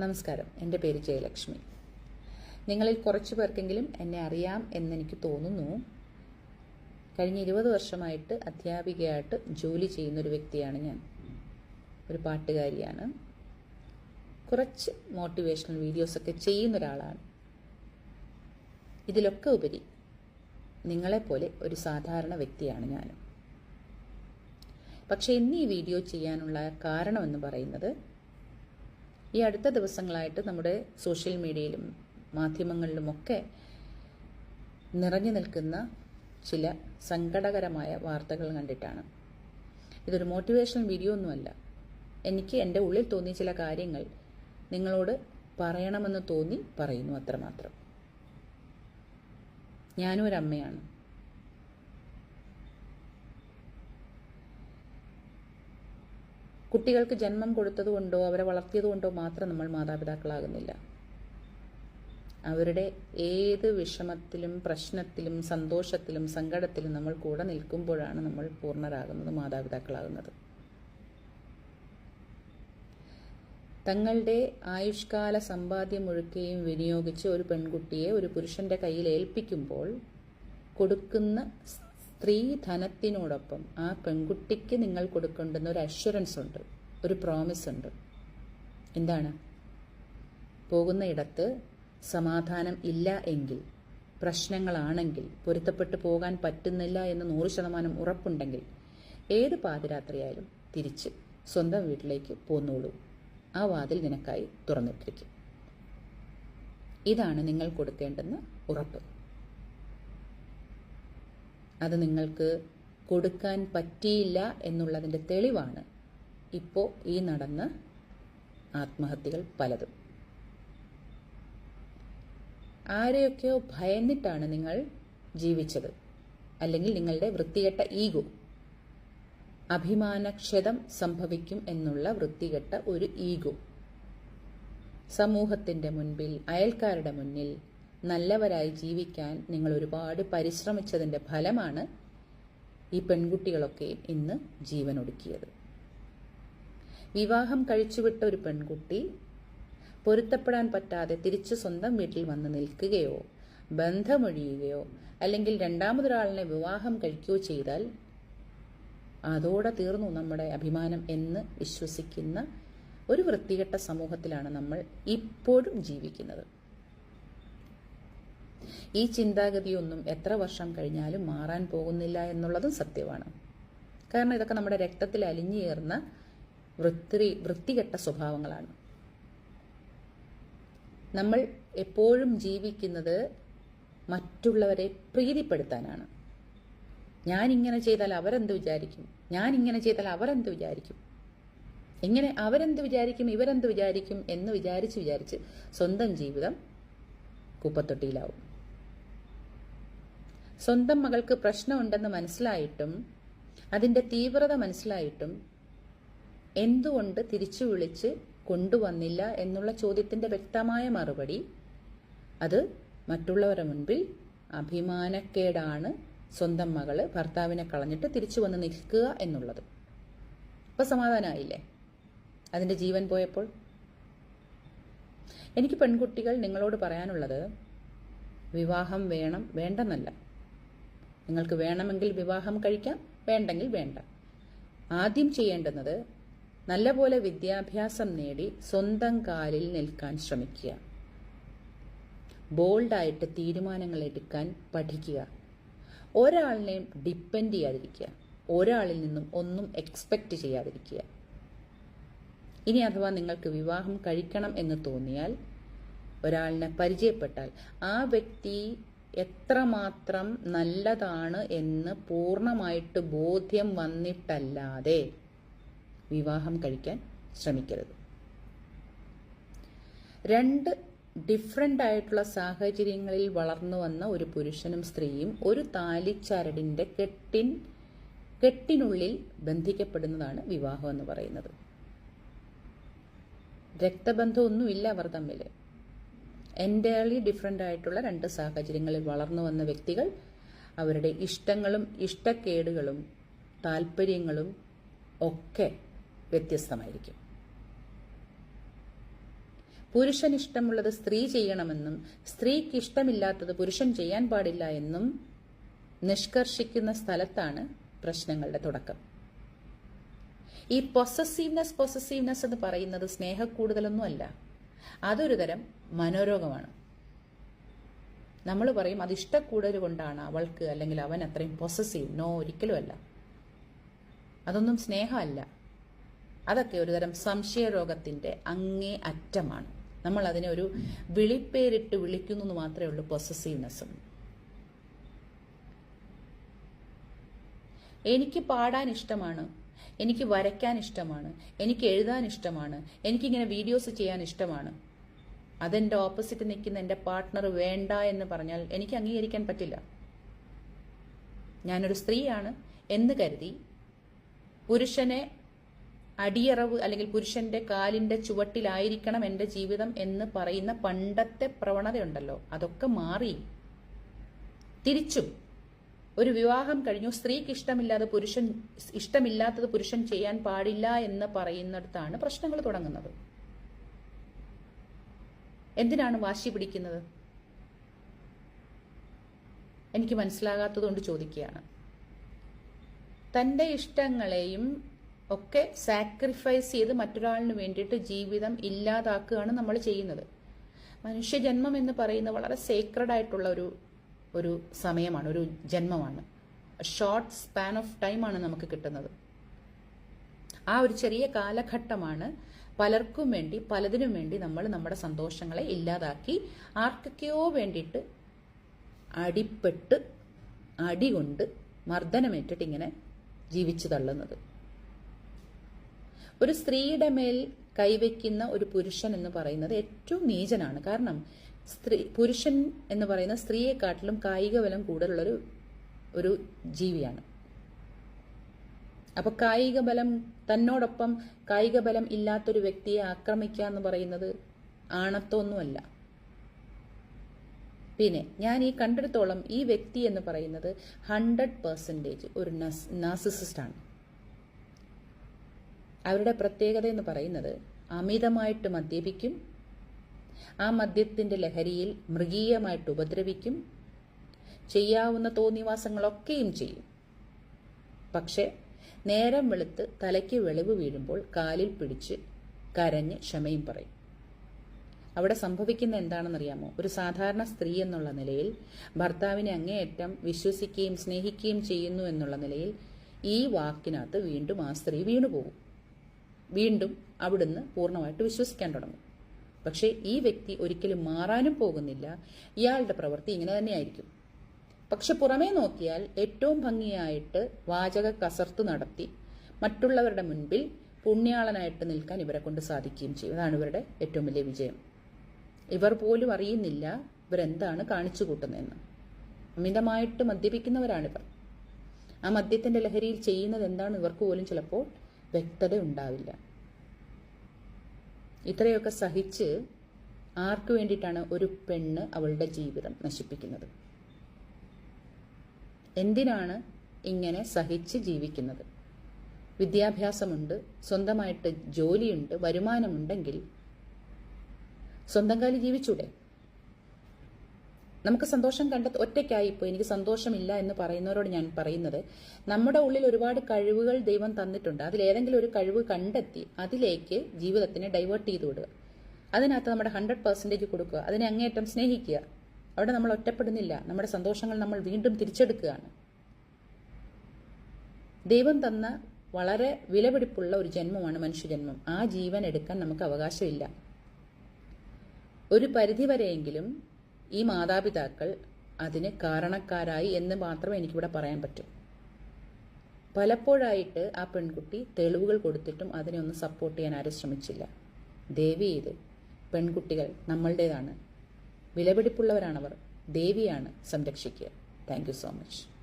നമസ്കാരം. എന്റെ പേര് ജയലക്ഷ്മി. നിങ്ങളിൽ കുറച്ചു പേർക്കെങ്കിലും എന്നെ അറിയാം എന്നെനിക്ക് തോന്നുന്നു. കഴിഞ്ഞ ഇരുപത് വർഷമായിട്ട് അധ്യാപികയായിട്ട് ജോലി ചെയ്യുന്ന ഒരു വ്യക്തിയാണ് ഞാൻ. ഒരു പാട്ടുകാരിയാണ്. കുറച്ച് മോട്ടിവേഷണൽ വീഡിയോസൊക്കെ ചെയ്യുന്ന ഒരാളാണ് ഇതിലൊക്കെ ഉപരി നിങ്ങളെപ്പോലെ ഒരു സാധാരണ വ്യക്തിയാണ് ഞാനും. പക്ഷേ ഇന്ന് ഈ വീഡിയോ ചെയ്യാനുള്ള കാരണമെന്ന് പറയുന്നത് ഈ അടുത്ത ദിവസങ്ങളായിട്ട് നമ്മുടെ സോഷ്യൽ മീഡിയയിലും മാധ്യമങ്ങളിലുമൊക്കെ നിറഞ്ഞു നിൽക്കുന്ന ചില സങ്കടകരമായ വാർത്തകൾ കണ്ടിട്ടാണ്. ഇതൊരു മോട്ടിവേഷണൽ വീഡിയോ ഒന്നുമല്ല. എനിക്ക് എന്റെ ഉള്ളിൽ തോന്നിയ ചില കാര്യങ്ങൾ നിങ്ങളോട് പറയണമെന്ന് തോന്നി പറയുന്നു അത്രമാത്രം. ഞാനും ഒരു അമ്മയാണ് കുട്ടികൾക്ക് ജന്മം കൊടുത്തതുകൊണ്ടോ അവരെ വളർത്തിയതുകൊണ്ടോ മാത്രം നമ്മൾ മാതാപിതാക്കളാകുന്നില്ല. അവരുടെ ഏത് വിഷമത്തിലും പ്രശ്നത്തിലും സന്തോഷത്തിലും സങ്കടത്തിലും നമ്മൾ കൂടെ നിൽക്കുമ്പോഴാണ് നമ്മൾ പൂർണരാകുന്നത് മാതാപിതാക്കളാകുന്നത്. തങ്ങളുടെ ആയുഷ്കാല സമ്പാദ്യം മുഴുക്കുകയും വിനിയോഗിച്ച് ഒരു പെൺകുട്ടിയെ ഒരു പുരുഷന്റെ കയ്യിൽ ഏൽപ്പിക്കുമ്പോൾ കൊടുക്കുന്ന സ്ത്രീ ധനത്തിനോടൊപ്പം ആ പെൺകുട്ടിക്ക് നിങ്ങൾ കൊടുക്കേണ്ടുന്ന ഒരു അഷ്വറൻസ് ഉണ്ട് ഒരു പ്രോമിസ് ഉണ്ട്. എന്താണ്? പോകുന്ന ഇടത്ത് സമാധാനം ഇല്ല എങ്കിൽ പ്രശ്നങ്ങളാണെങ്കിൽ പൊരുത്തപ്പെട്ടു പോകാൻ പറ്റുന്നില്ല എന്ന് നൂറ് ശതമാനം ഉറപ്പുണ്ടെങ്കിൽ ഏത് പാതിരാത്രിയായാലും തിരിച്ച് സ്വന്തം വീട്ടിലേക്ക് പോന്നോളൂ. ആ വാതിൽ നിനക്കായി തുറന്നിട്ടിരിക്കും. ഇതാണ് നിങ്ങൾ കൊടുക്കേണ്ടെന്ന് ഉറപ്പ്. അത് നിങ്ങൾക്ക് കൊടുക്കാൻ പറ്റിയില്ല എന്നുള്ളതിന്റെ തെളിവാണ്. ഇപ്പോൾ ഈ നടന്ന ആത്മഹത്യകൾ പലതും. ആരെയൊക്കെയോ ഭയന്നിട്ടാണ് നിങ്ങൾ ജീവിച്ചത്. അല്ലെങ്കിൽ നിങ്ങളുടെ വൃത്തികെട്ട ഈഗോ. അഭിമാനക്ഷതം സംഭവിക്കും എന്നുള്ള വൃത്തികെട്ട ഒരു ഈഗോ. സമൂഹത്തിന്റെ മുൻപിൽ അയൽക്കാരുടെ മുന്നിൽ നല്ലവരായി ജീവിക്കാൻ നിങ്ങൾ ഒരുപാട് പരിശ്രമിച്ചതിന്റെ ഫലമാണ് ഈ പെൺകുട്ടികളൊക്കെ ഇന്ന് ജീവനൊടുക്കിയത്. വിവാഹം കഴിച്ചുവിട്ട ഒരു പെൺകുട്ടി പൊരുത്തപ്പെടാൻ പറ്റാതെ തിരിച്ചു സ്വന്തം വീട്ടിൽ വന്ന് നിൽക്കുകയോ ബന്ധമൊഴിയുകയോ അല്ലെങ്കിൽ രണ്ടാമതൊരാളിനെ വിവാഹം കഴിക്കുകയോ ചെയ്താൽ അതോടെ തീർന്നു നമ്മുടെ അഭിമാനം എന്ന് വിശ്വസിക്കുന്ന ഒരു വൃത്തികെട്ട സമൂഹത്തിലാണ് നമ്മൾ ഇപ്പോഴും ജീവിക്കുന്നത്. ഈ ചിന്താഗതിയൊന്നും എത്ര വർഷം കഴിഞ്ഞാലും മാറാൻ പോകുന്നില്ല എന്നുള്ളതും സത്യമാണ്. കാരണം ഇതൊക്കെ നമ്മുടെ രക്തത്തിൽ അലിഞ്ഞു ചേർന്ന വൃത്തി വൃത്തികെട്ട സ്വഭാവങ്ങളാണ്. നമ്മൾ എപ്പോഴും ജീവിക്കുന്നത് മറ്റുള്ളവരെ പ്രീതിപ്പെടുത്താനാണ്. ഞാൻ ഇങ്ങനെ ചെയ്താൽ അവരെന്ത് വിചാരിക്കും? ഞാൻ ഇങ്ങനെ ചെയ്താൽ അവരെന്ത് വിചാരിക്കും? എങ്ങനെ അവരെന്ത് വിചാരിക്കും ഇവരെന്ത് വിചാരിക്കും എന്ന് വിചാരിച്ച് വിചാരിച്ച് സ്വന്തം ജീവിതം കുപ്പത്തൊട്ടിയിലാവും. സ്വന്തം മകൾക്ക് പ്രശ്നമുണ്ടെന്ന് മനസ്സിലായിട്ടും അതിന്റെ തീവ്രത മനസ്സിലായിട്ടും എന്തുകൊണ്ട് തിരിച്ചു വിളിച്ച് കൊണ്ടുവന്നില്ല എന്നുള്ള ചോദ്യത്തിന്റെ വ്യക്തമായ മറുപടി അത് മറ്റുള്ളവരുടെ മുൻപിൽ അഭിമാനക്കേടാണ് സ്വന്തം മകൾ ഭർത്താവിനെ കളഞ്ഞിട്ട് തിരിച്ചു വന്ന് നിൽക്കുക എന്നുള്ളത്. ഇപ്പൊ സമാധാനമായില്ലേ അതിന്റെ ജീവൻ പോയപ്പോൾ? എനിക്ക് പെൺകുട്ടികൾ നിങ്ങളോട് പറയാനുള്ളത് വിവാഹം വേണം വേണ്ടെന്നല്ല. നിങ്ങൾക്ക് വേണമെങ്കിൽ വിവാഹം കഴിക്കാം വേണ്ടെങ്കിൽ വേണ്ട. ആദ്യം ചെയ്യേണ്ടുന്നത് നല്ലപോലെ വിദ്യാഭ്യാസം നേടി സ്വന്തം കാലിൽ നിൽക്കാൻ ശ്രമിക്കുക. ബോൾഡായിട്ട് തീരുമാനങ്ങൾ എടുക്കാൻ പഠിക്കുക. ഒരാളിനെയും ഡിപ്പെൻഡ് ചെയ്യാതിരിക്കുക. ഒരാളിൽ നിന്നും ഒന്നും എക്സ്പെക്റ്റ് ചെയ്യാതിരിക്കുക. ഇനി അഥവാ നിങ്ങൾക്ക് വിവാഹം കഴിക്കണം എന്ന് തോന്നിയാൽ ഒരാളിനെ പരിചയപ്പെട്ടാൽ ആ വ്യക്തി എത്രമാത്രം നല്ലതാണ് എന്ന് പൂർണമായിട്ട് ബോധ്യം വന്നിട്ടല്ലാതെ വിവാഹം കഴിക്കാൻ ശ്രമിക്കരുത്. രണ്ട് ഡിഫറെന്റ് ആയിട്ടുള്ള സാഹചര്യങ്ങളിൽ വളർന്നു വന്ന ഒരു പുരുഷനും സ്ത്രീയും ഒരു താലിച്ചരടിന്റെ കെട്ടിൻ കെട്ടിനുള്ളിൽ ബന്ധിക്കപ്പെടുന്നതാണ് വിവാഹം എന്ന് പറയുന്നത്. രക്തബന്ധമൊന്നുമില്ല അവർ തമ്മിൽ എന്റയർലി ഡിഫറെന്റ് ആയിട്ടുള്ള രണ്ട് സാഹചര്യങ്ങളിൽ വളർന്നു വന്ന വ്യക്തികൾ അവരുടെ ഇഷ്ടങ്ങളും ഇഷ്ടക്കേടുകളും താല്പര്യങ്ങളും ഒക്കെ വ്യത്യസ്തമായിരിക്കും. പുരുഷൻ ഇഷ്ടമുള്ളത് സ്ത്രീ ചെയ്യണമെന്നും സ്ത്രീക്ക് ഇഷ്ടമില്ലാത്തത് പുരുഷൻ ചെയ്യാൻ പാടില്ല എന്നും നിഷ്കർഷിക്കുന്ന സ്ഥലത്താണ് പ്രശ്നങ്ങളുടെ തുടക്കം. ഈ പൊസസീവ്നെസ് പൊസസീവ്നെസ് എന്ന് പറയുന്നത് സ്നേഹക്കൂടുതലൊന്നും അല്ല. അതൊരു തരം മനോരോഗമാണ്. നമ്മൾ പറയും അത് ഇഷ്ടക്കൂടൽ കൊണ്ടാണ് അവൾക്ക് അല്ലെങ്കിൽ അവൻ അത്രയും പൊസസീവ് നോ ഒരിക്കലും അല്ല. അതൊന്നും സ്നേഹമല്ല. അതൊക്കെ ഒരുതരം സംശയരോഗത്തിന്റെ അങ്ങേ അറ്റമാണ്. നമ്മൾ അതിനെ ഒരു വിളിപ്പേരിട്ട് വിളിക്കുന്നു മാത്രമേ ഉള്ളൂ പൊസസീവ്നെസ് എനിക്ക് പാടാൻ ഇഷ്ടമാണ് എനിക്ക് വരയ്ക്കാൻ ഇഷ്ടമാണ്. എനിക്ക് എഴുതാൻ ഇഷ്ടമാണ്. എനിക്കിങ്ങനെ വീഡിയോസ് ചെയ്യാൻ ഇഷ്ടമാണ്. അതെന്റെ ഓപ്പോസിറ്റ് നിൽക്കുന്ന എന്റെ പാർട്ട്ണർ വേണ്ട എന്ന് പറഞ്ഞാൽ എനിക്ക് അംഗീകരിക്കാൻ പറ്റില്ല. ഞാനൊരു സ്ത്രീയാണ് എന്ന് കരുതി പുരുഷനെ അടിയറവ് അല്ലെങ്കിൽ പുരുഷന്റെ കാലിന്റെ ചുവട്ടിലായിരിക്കണം എന്റെ ജീവിതം എന്ന് പറയുന്ന പണ്ടത്തെ പ്രവണതയുണ്ടല്ലോ. അതൊക്കെ മാറി. തിരിച്ചും ഒരു വിവാഹം കഴിഞ്ഞു സ്ത്രീക്ക് ഇഷ്ടമില്ലാതെ പുരുഷൻ ഇഷ്ടമില്ലാത്തത് പുരുഷൻ ചെയ്യാൻ പാടില്ല എന്ന് പറയുന്നിടത്താണ് പ്രശ്നങ്ങൾ തുടങ്ങുന്നത്. എന്തിനാണ് വാശി പിടിക്കുന്നത്? എനിക്ക് മനസ്സിലാകാത്തതുകൊണ്ട് ചോദിക്കുകയാണ്. തന്റെ ഇഷ്ടങ്ങളെയും ഒക്കെ സാക്രിഫൈസ് ചെയ്ത് മറ്റൊരാളിന് വേണ്ടിയിട്ട് ജീവിതം ഇല്ലാതാക്കുകയാണ് നമ്മൾ ചെയ്യുന്നത്. മനുഷ്യജന്മം എന്ന് പറയുന്ന വളരെ സേക്രഡ് ആയിട്ടുള്ള ഒരു ഒരു സമയമാണ് ഒരു ജന്മമാണ്. ഷോർട്ട് സ്പാൻ ഓഫ് ടൈമാണ് നമുക്ക് കിട്ടുന്നത്. ആ ഒരു ചെറിയ കാലഘട്ടമാണ് പലർക്കും വേണ്ടി പലതിനും വേണ്ടി നമ്മൾ നമ്മുടെ സന്തോഷങ്ങളെ ഇല്ലാതാക്കി ആർക്കൊക്കെയോ വേണ്ടിയിട്ട് അടിപ്പെട്ട് അടികൊണ്ട് മർദ്ദനമേറ്റിട്ട് ഇങ്ങനെ ജീവിച്ചു തള്ളുന്നത്. ഒരു സ്ത്രീയുടെ മേൽ കൈവയ്ക്കുന്ന ഒരു പുരുഷൻ എന്ന് പറയുന്നത് ഏറ്റവും നീചനാണ്. കാരണം സ്ത്രീ പുരുഷൻ എന്ന് പറയുന്ന സ്ത്രീയെക്കാട്ടിലും കായിക ബലം കൂടുതലുള്ളൊരു ഒരു ജീവിയാണ്. അപ്പൊ കായിക ബലം തന്നോടൊപ്പം കായിക ബലം ഇല്ലാത്തൊരു വ്യക്തിയെ ആക്രമിക്കുക എന്ന് പറയുന്നത് ആണത്തൊന്നുമല്ല. പിന്നെ ഞാൻ ഈ കണ്ടെടുത്തോളം ഈ വ്യക്തി എന്ന് പറയുന്നത് ഹൺഡ്രഡ് പെർസെന്റേജ് ഒരു നാസിസിസ്റ്റ് ആണ്. അവരുടെ പ്രത്യേകത എന്ന് പറയുന്നത് അമിതമായിട്ട് മദ്യപിക്കും ആ മദ്യത്തിന്റെ ലഹരിയിൽ മൃഗീയമായിട്ട് ഉപദ്രവിക്കും ചെയ്യാവുന്ന തോന്നിവാസങ്ങളൊക്കെയും ചെയ്യും. പക്ഷേ നേരം വെളുത്ത് തലയ്ക്ക് വെളിവ് വീഴുമ്പോൾ കാലിൽ പിടിച്ച് കരഞ്ഞ് ക്ഷമയും പറയും. അവിടെ സംഭവിക്കുന്ന എന്താണെന്നറിയാമോ? ഒരു സാധാരണ സ്ത്രീ എന്നുള്ള നിലയിൽ ഭർത്താവിനെ അങ്ങേയറ്റം വിശ്വസിക്കുകയും സ്നേഹിക്കുകയും ചെയ്യുന്നു എന്നുള്ള നിലയിൽ ഈ വാക്കിനകത്ത് വീണ്ടും ആ സ്ത്രീ വീണുപോകും. വീണ്ടും അവിടുന്ന് പൂർണമായിട്ട് വിശ്വസിക്കാൻ തുടങ്ങും. പക്ഷേ ഈ വ്യക്തി ഒരിക്കലും മാറാനും പോകുന്നില്ല. ഇയാളുടെ പ്രവൃത്തി ഇങ്ങനെ തന്നെയായിരിക്കും. പക്ഷെ പുറമേ നോക്കിയാൽ ഏറ്റവും ഭംഗിയായിട്ട് വാചക കസർത്ത് നടത്തി മറ്റുള്ളവരുടെ മുൻപിൽ പുണ്യാളനായിട്ട് നിൽക്കാൻ ഇവരെ കൊണ്ട് സാധിക്കുകയും ചെയ്യും. അതാണ് ഇവരുടെ ഏറ്റവും വലിയ വിജയം. ഇവർ പോലും അറിയുന്നില്ല ഇവരെന്താണ് കാണിച്ചു കൂട്ടുന്നതെന്ന്. അമിതമായിട്ട് മദ്യപിക്കുന്നവരാണിവർ. ആ മദ്യത്തിന്റെ ലഹരിയിൽ ചെയ്യുന്നത് എന്താണ് ഇവർക്ക് പോലും ചിലപ്പോൾ വ്യക്തത ഉണ്ടാവില്ല. ഇത്രയൊക്കെ സഹിച്ച് ആർക്കു വേണ്ടിയിട്ടാണ് ഒരു പെണ്ണ് അവളുടെ ജീവിതം നശിപ്പിക്കുന്നത്? എന്തിനാണ് ഇങ്ങനെ സഹിച്ച് ജീവിക്കുന്നത്? വിദ്യാഭ്യാസമുണ്ട് സ്വന്തമായിട്ട് ജോലിയുണ്ട് വരുമാനമുണ്ടെങ്കിൽ സ്വന്തം കാലി ജീവിച്ചൂടെ? നമുക്ക് സന്തോഷം കണ്ട ഒറ്റയ്ക്കായി ഇപ്പോൾ എനിക്ക് സന്തോഷമില്ല എന്ന് പറയുന്നവരോട് ഞാൻ പറയുന്നത് നമ്മുടെ ഉള്ളിൽ ഒരുപാട് കഴിവുകൾ ദൈവം തന്നിട്ടുണ്ട്. അതിലേതെങ്കിലും ഒരു കഴിവ് കണ്ടെത്തി അതിലേക്ക് ജീവിതത്തിനെ ഡൈവേർട്ട് ചെയ്ത് വിടുക. അതിനകത്ത് നമ്മുടെ ഹൺഡ്രഡ് പെർസെന്റേജ് കൊടുക്കുക. അതിനെ അങ്ങേയറ്റം സ്നേഹിക്കുക. അവിടെ നമ്മൾ ഒറ്റപ്പെടുന്നില്ല. നമ്മുടെ സന്തോഷങ്ങൾ നമ്മൾ വീണ്ടും തിരിച്ചെടുക്കുകയാണ്. ദൈവം തന്ന വളരെ വിലപിടിപ്പുള്ള ഒരു ജന്മമാണ് മനുഷ്യജന്മം. ആ ജീവൻ എടുക്കാൻ നമുക്ക് അവകാശമില്ല. ഒരു പരിധിവരെയെങ്കിലും ഈ മാതാപിതാക്കൾ അതിന് കാരണക്കാരായി എന്ന് മാത്രമേ എനിക്കിവിടെ പറയാൻ പറ്റൂ. പലപ്പോഴായിട്ട് ആ പെൺകുട്ടി തെളിവുകൾ കൊടുത്തിട്ടും അതിനെ ഒന്ന് സപ്പോർട്ട് ചെയ്യാൻ ആരും ശ്രമിച്ചില്ല. ദേവി ഇത് പെൺകുട്ടികൾ നമ്മളുടേതാണ്. വിലപിടിപ്പുള്ളവരാണവർ. ദേവിയാണ് സംരക്ഷിക്കുക. Thank so much